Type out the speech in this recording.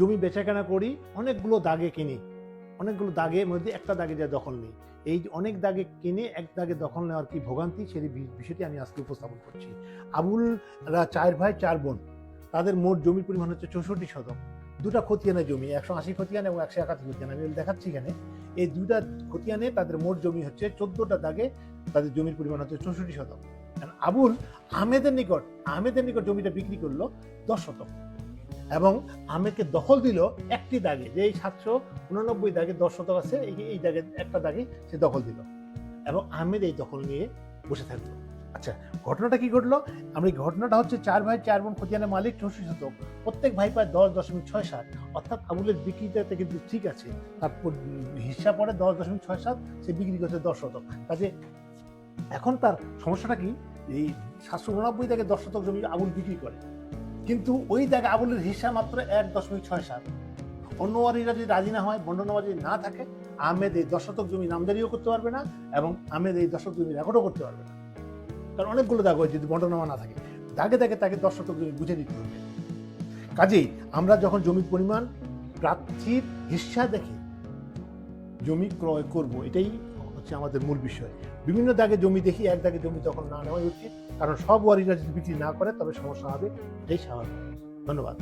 জমি বেচাকেনা করি, অনেকগুলো দাগে কিনি। অনেকগুলো দাগের মধ্যে একটা দাগে যা দখল নেই। এই অনেক দাগে কিনে, এক দাগে দখল নেওয়ার কি ভোগান্তি, সেই বিষয়টি আমি আজকে উপস্থাপন করছি। আবুলরা চার ভাই, চার বোন, তাদের মোট জমির পরিমাণ হচ্ছে চৌষট্টি শতক। দুটা খতিয়ানের জমি, একশো আশি খতিয়ান এবং একশো একাশি খতিয়ান। আমি দেখাচ্ছি এখানে, এই দুটা খতিয়ানে তাদের মোট জমি হচ্ছে চোদ্দটা দাগে, তাদের জমির পরিমাণ হচ্ছে চৌষট্টি শতক। আবুল আহমেদের নিকট আহমেদের নিকট জমিটা বিক্রি করল দশ শতক। এবং আহমেদকে দখল দিল একটি দাগে, যে এই সাতশো উননব্বই দাগে দশ শতক আছে, এই দাগে, একটা দাগে সে দখল দিল। এবং আহমেদ এই দখল নিয়ে বসে থাকল। আচ্ছা ঘটনাটা কি ঘটলো? আমরা ঘটনাটা হচ্ছে চার ভাই, চার বোন খতিয়ানের মালিক, চৌষট্টি শতক। প্রত্যেক ভাই পায় দশ দশমিক ছয় সাত। অর্থাৎ আবুলের বিক্রিটাতে কিন্তু ঠিক আছে। তার হিসাব পরে দশ দশমিক ছয় সাত, সে বিক্রি করছে দশ শতক। কাজে এখন তার সমস্যাটা কি? এই সাতশো উননব্বই দাগে দশ শতক জমি আবুল বিক্রি করে। কিন্তু ওই দাগে আবুলের হিসাব মাত্র এক দশমিক ছয় সাত। অন্য ওয়ারিরা যদি রাজি না হয় বন্ডনামা যদি না থাকে, আহমেদ এই দশ শতক জমি নামদারিও করতে পারবে না এবং আহমেদ এই দশ শতক জমি রেকর্ডও করতে পারবে না। কারণ অনেকগুলো দাগ হয় যদি বন্ডনামা না থাকে। দাগে দাগে তাকে দশ শতক জমি বুঝে দিতে হবে। কাজেই আমরা যখন জমির পরিমাণ প্রার্থীর হিসা দেখে জমি ক্রয় করব, এটাই হচ্ছে আমাদের মূল বিষয়। বিভিন্ন দাগে জমি দেখি, এক দাগে জমি তখন না নেওয়াই উচিত। কারণ সব ওয়ারিরা যদি বিক্রি না করে, তবে সমস্যা হবে, এটাই স্বাভাবিক। ধন্যবাদ।